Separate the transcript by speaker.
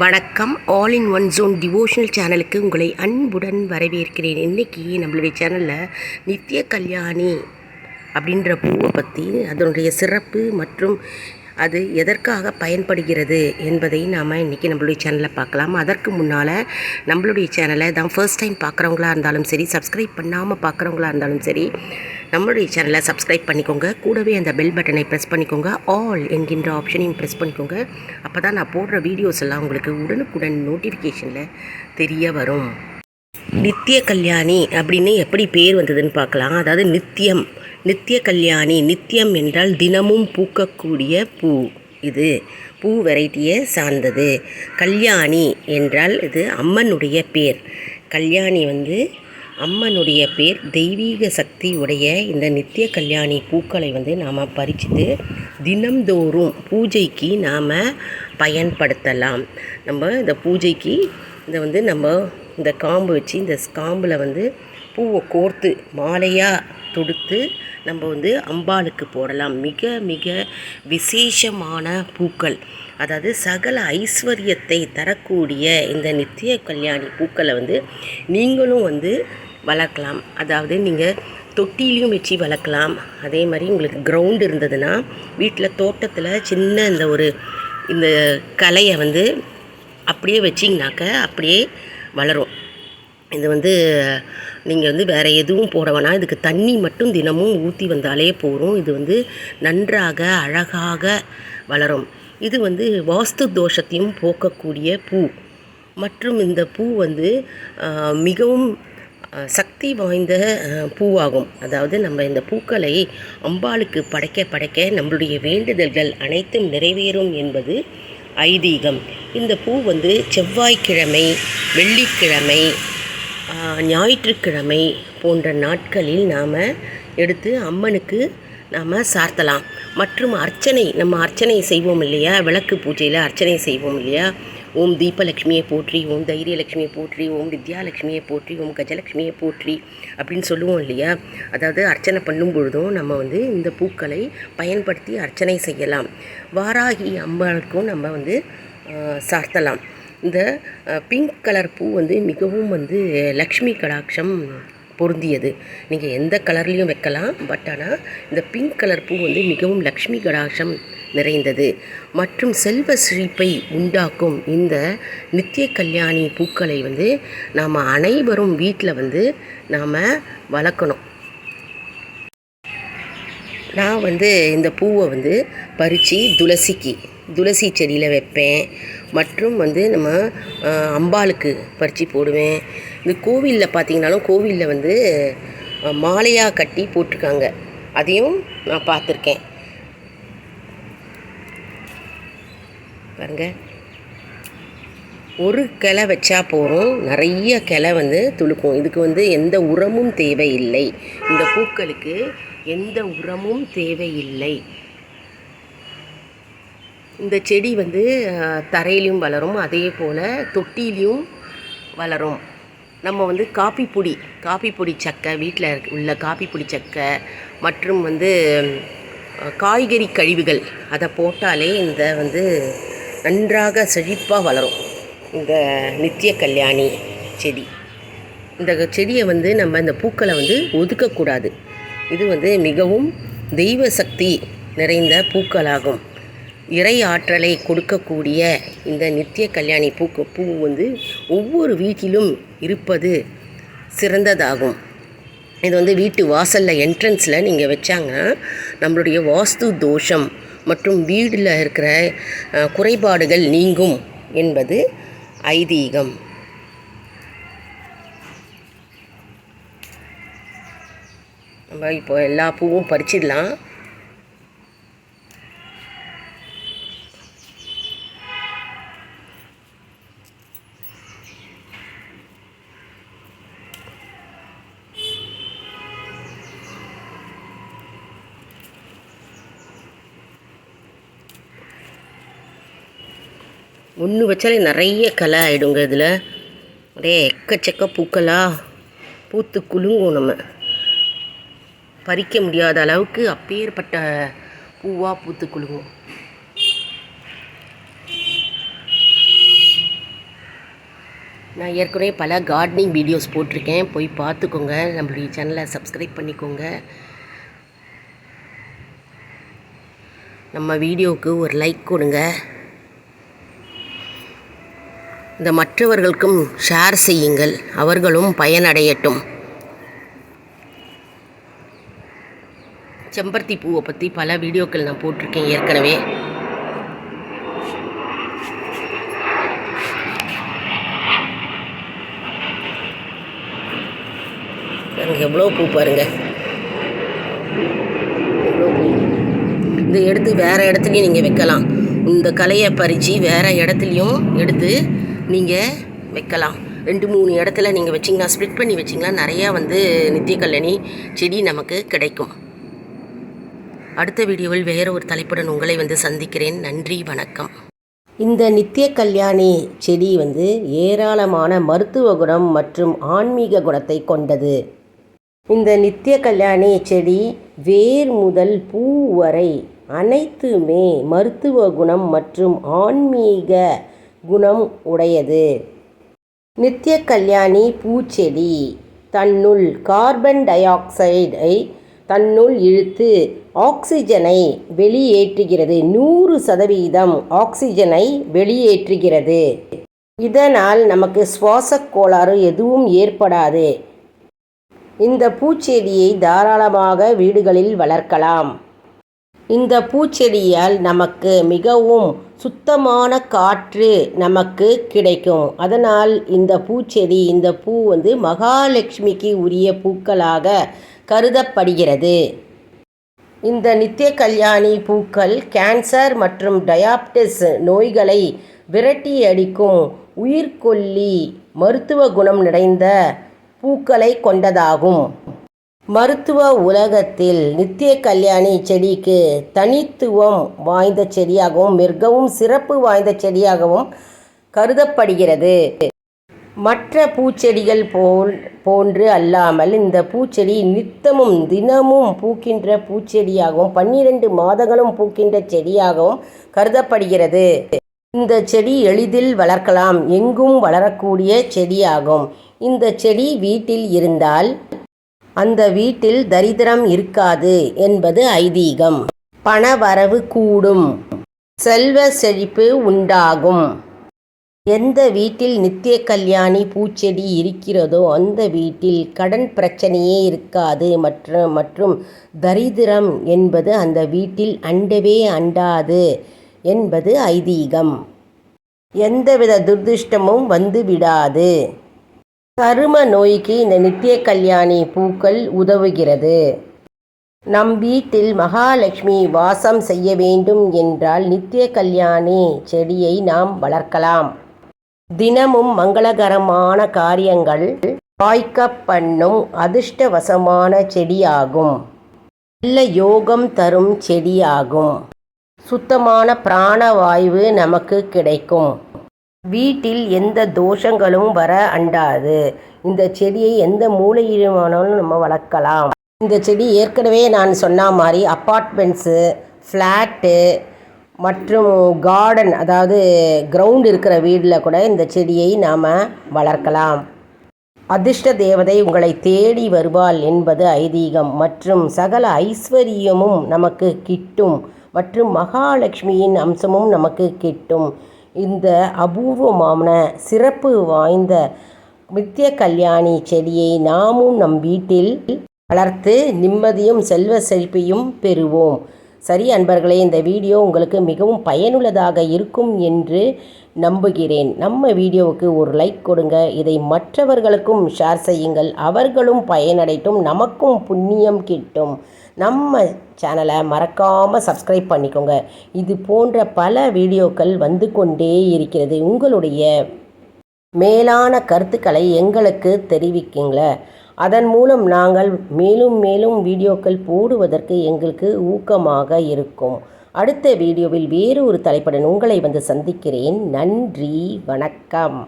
Speaker 1: வணக்கம். All in one zone devotional சேனலுக்கு உங்களை அன்புடன் வரவேற்கிறேன். இன்றைக்கி நம்மளுடைய சேனலில் நித்திய கல்யாணி அப்படின்ற பூவை பற்றி அதனுடைய சிறப்பு மற்றும் அது எதற்காக பயன்படுகிறது என்பதை நாம் இன்றைக்கி நம்மளுடைய சேனலில் பார்க்கலாம். அதற்கு முன்னால் நம்மளுடைய சேனலை தான் ஃபர்ஸ்ட் டைம் பார்க்குறவங்களா இருந்தாலும் சரி சப்ஸ்கிரைப் பண்ணாமல் பார்க்குறவங்களா இருந்தாலும் சரி நம்மளுடைய சேனலை சப்ஸ்கிரைப் பண்ணிக்கோங்க. கூடவே அந்த பெல் பட்டனை ப்ரெஸ் பண்ணிக்கோங்க. ஆல் என்கின்ற ஆப்ஷனையும் ப்ரெஸ் பண்ணிக்கோங்க. அப்போ தான் நான் போடுற வீடியோஸ் எல்லாம் உங்களுக்கு உடனுக்குடன் நோட்டிஃபிகேஷனில் தெரிய வரும். நித்திய கல்யாணி அப்படின்னு எப்படி பேர் வந்ததுன்னு பார்க்கலாம். அதாவது நித்தியம். நித்திய கல்யாணி நித்தியம் என்றால் தினமும் பூக்கக்கூடிய பூ. இது பூ வெரைட்டியை சார்ந்தது. கல்யாணி என்றால் இது அம்மனுடைய பேர். கல்யாணி வந்து அம்மனுடைய பேர் தெய்வீக சக்தி உடைய இந்த நித்திய கல்யாணி பூக்களை வந்து நாம் பறிச்சுட்டு தினம்தோறும் பூஜைக்கு நாம் பயன்படுத்தலாம். நம்ம இந்த பூஜைக்கு இதை வந்து நம்ம இந்த காம்பு வச்சு இந்த காம்பில் வந்து பூவை கோர்த்து மாலையாக தொடுத்து நம்ம வந்து அம்பாளுக்கு போடலாம். மிக மிக விசேஷமான பூக்கள். அதாவது சகல ஐஸ்வர்யத்தை தரக்கூடிய இந்த நித்திய கல்யாணி பூக்களை வந்து நீங்களும் வந்து வளர்க்கலாம். அதாவது நீங்கள் தொட்டிலையும் வச்சு வளர்க்கலாம். அதே மாதிரி உங்களுக்கு கிரவுண்ட் இருந்ததுன்னா வீட்டில் தோட்டத்தில் சின்ன இந்த ஒரு இந்த கலையை வந்து அப்படியே வச்சிங்கனாக்க அப்படியே வளரும். இது வந்து நீங்கள் வந்து வேறு எதுவும் போட வேணாம். இதுக்கு தண்ணி மட்டும் தினமும் ஊற்றி வந்தாலே போதும். இது வந்து நன்றாக அழகாக வளரும். இது வந்து வாஸ்து தோஷத்தையும் போக்கக்கூடிய பூ. மற்றும் இந்த பூ வந்து மிகவும் சக்தி வாய்ந்த பூவாகும். அதாவது நம்ம இந்த பூக்களை அம்பாளுக்கு படைக்க படைக்க நம்மளுடைய வேண்டுதல்கள் அனைத்தும் நிறைவேறும் என்பது ஐதீகம். இந்த பூ வந்து செவ்வாய்க்கிழமை வெள்ளிக்கிழமை ஞாயிற்றுக்கிழமை போன்ற நாட்களில் நாம் எடுத்து அம்மனுக்கு நாம் சார்த்தலாம். மற்றும் அர்ச்சனை நம்ம அர்ச்சனை செய்வோம் இல்லையா? விளக்கு பூஜையில் அர்ச்சனை செய்வோம் இல்லையா? ஓம் தீபலக்ஷ்மியை போற்றி ஓம் தைரியலக்ஷ்மியை போற்றி ஓம் வித்யாலக்ஷ்மியை போற்றி ஓம் கஜலக்ஷ்மியை போற்றி அப்படின்னு சொல்லுவோம் இல்லையா? அதாவது அர்ச்சனை பண்ணும் பொழுதும் நம்ம வந்து இந்த பூக்களை பயன்படுத்தி அர்ச்சனை செய்யலாம். வாராகி அம்பாளுக்கும் நம்ம வந்து சார்த்தலாம். இந்த பிங்க் கலர் பூ வந்து மிகவும் வந்து லக்ஷ்மி கடாட்சம் பொருந்தியது. நீங்கள் எந்த கலர்லேயும் வைக்கலாம் பட் ஆனால் இந்த பிங்க் கலர் பூ வந்து மிகவும் லக்ஷ்மி கடாட்சம் நிறைந்தது. மற்றும் செல்வ செழிப்பை உண்டாக்கும் இந்த நித்திய கல்யாணி பூக்களை வந்து நாம் அனைவரும் வீட்டில் வந்து நாம் வளர்க்கணும். நான் வந்து இந்த பூவை வந்து பறித்து துளசிக்கு துளசி செடியில் வைப்பேன். மற்றும் வந்து நம்ம அம்பாளுக்கு பறித்து போடுவேன். இந்த கோவிலில் பார்த்திங்கனாலும் கோவிலில் வந்து மாலையாக கட்டி போட்டிருக்காங்க. அதையும் நான் பார்த்துருக்கேன் பாருங்க. ஒரு கிளை வச்சா போகிறோம் நிறைய கிளை வந்து துளுக்கும். இதுக்கு வந்து எந்த உரமும் தேவையில்லை. இந்த பூக்களுக்கு எந்த உரமும் தேவையில்லை. இந்த செடி வந்து தரையிலையும் வளரும். அதே போல் தொட்டிலையும் வளரும். நம்ம வந்து காப்பி பொடி காப்பி பொடி சக்கை வீட்டில் உள்ள காப்பி பொடி சக்கை மற்றும் வந்து காய்கறி கழிவுகள் அதை போட்டாலே இந்த வந்து நன்றாக செழிப்பாக வளரும். இந்த நித்திய கல்யாணி செடி. இந்த செடியை வந்து நம்ம இந்த பூக்களை வந்து ஒதுக்கக்கூடாது. இது வந்து மிகவும் தெய்வ சக்தி நிறைந்த பூக்களாகும். இறை ஆற்றலை கொடுக்கக்கூடிய இந்த நித்திய கல்யாணி பூக்கு பூ வந்து ஒவ்வொரு வீட்டிலும் இருப்பது சிறந்ததாகும். இது வந்து வீட்டு வாசலில் என்ட்ரன்ஸில் நீங்கள் வச்சாங்கன்னா நம்மளுடைய வாஸ்து தோஷம் மற்றும் வீடில் இருக்கிற குறைபாடுகள் நீங்கும் என்பது ஐதீகம். நம்ம இப்போ எல்லா பூவும் பறிச்சிடலாம். ஒன்று வச்சாலே நிறைய கலை ஆகிடுங்க இதில். அப்படியே எக்கச்சக்க பூக்களாக பூத்து குலுங்கும் நம்ம. பறிக்க முடியாத அளவுக்கு அப்பேற்பட்ட பூவாக பூத்து குலுங்கும் நான் ஏற்கனவே பல கார்டனிங் வீடியோஸ் போட்டிருக்கேன். போய் பார்த்துக்கோங்க. நம்மளுடைய சேனலை சப்ஸ்கிரைப் பண்ணிக்கோங்க. நம்ம வீடியோவுக்கு ஒரு லைக் கொடுங்க. இந்த மற்றவர்களுக்கும் ஷேர் செய்யுங்கள் அவர்களும் பயனடையட்டும். செம்பருத்தி பூவை பற்றி பல வீடியோக்கள் நான் போட்டிருக்கேன் ஏற்கனவே. எவ்வளோ பூ பாருங்க. எவ்வளோ பூ. இதை எடுத்து வேறு இடத்துலையும் நீங்கள் வைக்கலாம். இந்த கலையை பறித்து வேறு இடத்துலையும் எடுத்து நீங்கள் வைக்கலாம். ரெண்டு மூணு இடத்துல நீங்கள் வச்சிங்கன்னா ஸ்ப்ளிட் பண்ணி வச்சிங்கன்னா நிறையா வந்து நித்திய கல்யாணி செடி நமக்கு கிடைக்கும். அடுத்த வீடியோவில் வேறு ஒரு தலைப்புடன் உங்களை வந்து சந்திக்கிறேன். நன்றி வணக்கம். இந்த நித்திய கல்யாணி செடி வந்து ஏராளமான மருத்துவ குணம் மற்றும் ஆன்மீக குணத்தை கொண்டது. இந்த நித்திய கல்யாணி செடி வேர் முதல் பூ வரை அனைத்துமே மருத்துவ குணம் மற்றும் ஆன்மீக குணம் உடையது. நித்திய கல்யாணி பூச்செடி தன்னுள் கார்பன் டை ஆக்சைடை தன்னுள் இழுத்து ஆக்சிஜனை வெளியேற்றுகிறது. நூறு சதவீதம் ஆக்சிஜனை வெளியேற்றுகிறது. இதனால் நமக்கு சுவாசக் கோளாறு எதுவும் ஏற்படாது. இந்த பூச்செடியை தாராளமாக வீடுகளில் வளர்க்கலாம். இந்த பூச்செடியால் நமக்கு மிகவும் சுத்தமான காற்று நமக்கு கிடைக்கும். அதனால் இந்த பூச்செடி இந்த பூ வந்து மகாலட்சுமிக்கு உரிய பூக்களாக கருதப்படுகிறது. இந்த நித்திய கல்யாணி பூக்கள் கேன்சர் மற்றும் டயாப்டிஸ் நோய்களை விரட்டி அடிக்கும் உயிர்கொல்லி மருத்துவ குணம் நிறைந்த பூக்களை கொண்டதாகும். மருத்துவ உலகத்தில் நித்திய கல்யாணி செடிக்கு தனித்துவம் வாய்ந்த செடியாகவும் மிகவும் சிறப்பு வாய்ந்த செடியாகவும் கருதப்படுகிறது. மற்ற பூச்செடிகள் போல் போன்று அல்லாமல் இந்த பூச்செடி நித்தமும் தினமும் பூக்கின்ற பூச்செடியாகவும் பன்னிரண்டு மாதங்களும் பூக்கின்ற செடியாகவும் கருதப்படுகிறது. இந்த செடி எளிதில் வளர்க்கலாம் எங்கும் வளரக்கூடிய செடியாகும். இந்த செடி வீட்டில் இருந்தால் அந்த வீட்டில் தரித்திரம் இருக்காது என்பது ஐதீகம். பணவரவு கூடும். செல்வ செழிப்பு உண்டாகும். எந்த வீட்டில் நித்திய கல்யாணி பூச்செடி இருக்கிறதோ அந்த வீட்டில் கடன் பிரச்சனையே இருக்காது. மற்றும் மற்றும் தரித்திரம் என்பது அந்த வீட்டில் அண்டவே அண்டாது என்பது ஐதீகம். எந்தவித துர்திருஷ்டமும் வந்து விடாது. சரும நோய்க்கு இந்த நித்திய கல்யாணி பூக்கள் உதவுகிறது. நம் வீட்டில் மகாலட்சுமி வாசம் செய்ய வேண்டும் என்றால் நித்திய கல்யாணி செடியை நாம் வளர்க்கலாம். தினமும் மங்களகரமான காரியங்கள் வாய்க்க பண்ணும் அதிர்ஷ்டவசமான செடியாகும். நல்ல யோகம் தரும் செடியாகும். சுத்தமான பிராணவாய்வு நமக்கு கிடைக்கும். வீட்டில் எந்த தோஷங்களும் வர அண்டாது. இந்த செடியை எந்த மூலையிலுமானாலும் நம்ம வளர்க்கலாம். இந்த செடி ஏற்கனவே நான் சொன்ன மாதிரி அப்பார்ட்மெண்ட்ஸு ஃப்ளாட்டு மற்றும் கார்டன் அதாவது கிரவுண்ட் இருக்கிற வீட்டில் கூட இந்த செடியை நாம் வளர்க்கலாம். அதிர்ஷ்ட தேவதை உங்களை தேடி வருவாள் என்பது ஐதீகம். மற்றும் சகல ஐஸ்வர்யமும் நமக்கு கிட்டும். மற்றும் மகாலட்சுமியின் அம்சமும் நமக்கு கிட்டும். இந்த அபூர்வமான சிறப்பு வாய்ந்த நித்திய கல்யாணி செடியை நாமும் நம் வீட்டில் வளர்த்து நிம்மதியும் செல்வ செழிப்பையும் பெறுவோம். சரி அன்பர்களே இந்த வீடியோ உங்களுக்கு மிகவும் பயனுள்ளதாக இருக்கும் என்று நம்புகிறேன். நம்ம வீடியோவுக்கு ஒரு லைக் கொடுங்க. இதை மற்றவர்களுக்கும் ஷேர் செய்யுங்கள். அவர்களும் பயனடைட்டும் நமக்கும் புண்ணியம் கிட்டும். நம்ம சேனலை மறக்காமல் சப்ஸ்கிரைப் பண்ணிக்கோங்க. இது போன்ற பல வீடியோக்கள் வந்து கொண்டே இருக்கிறது. உங்களுடைய மேலான கருத்துக்களை எங்களுக்கு தெரிவிக்குங்கள அதன் மூலம் நாங்கள் மேலும் மேலும் வீடியோக்கள் போடுவதற்கு எங்களுக்கு ஊக்கமாக இருக்கும். அடுத்த வீடியோவில் வேறு ஒரு தலைப்புடன் உங்களை வந்து சந்திக்கிறேன். நன்றி வணக்கம்.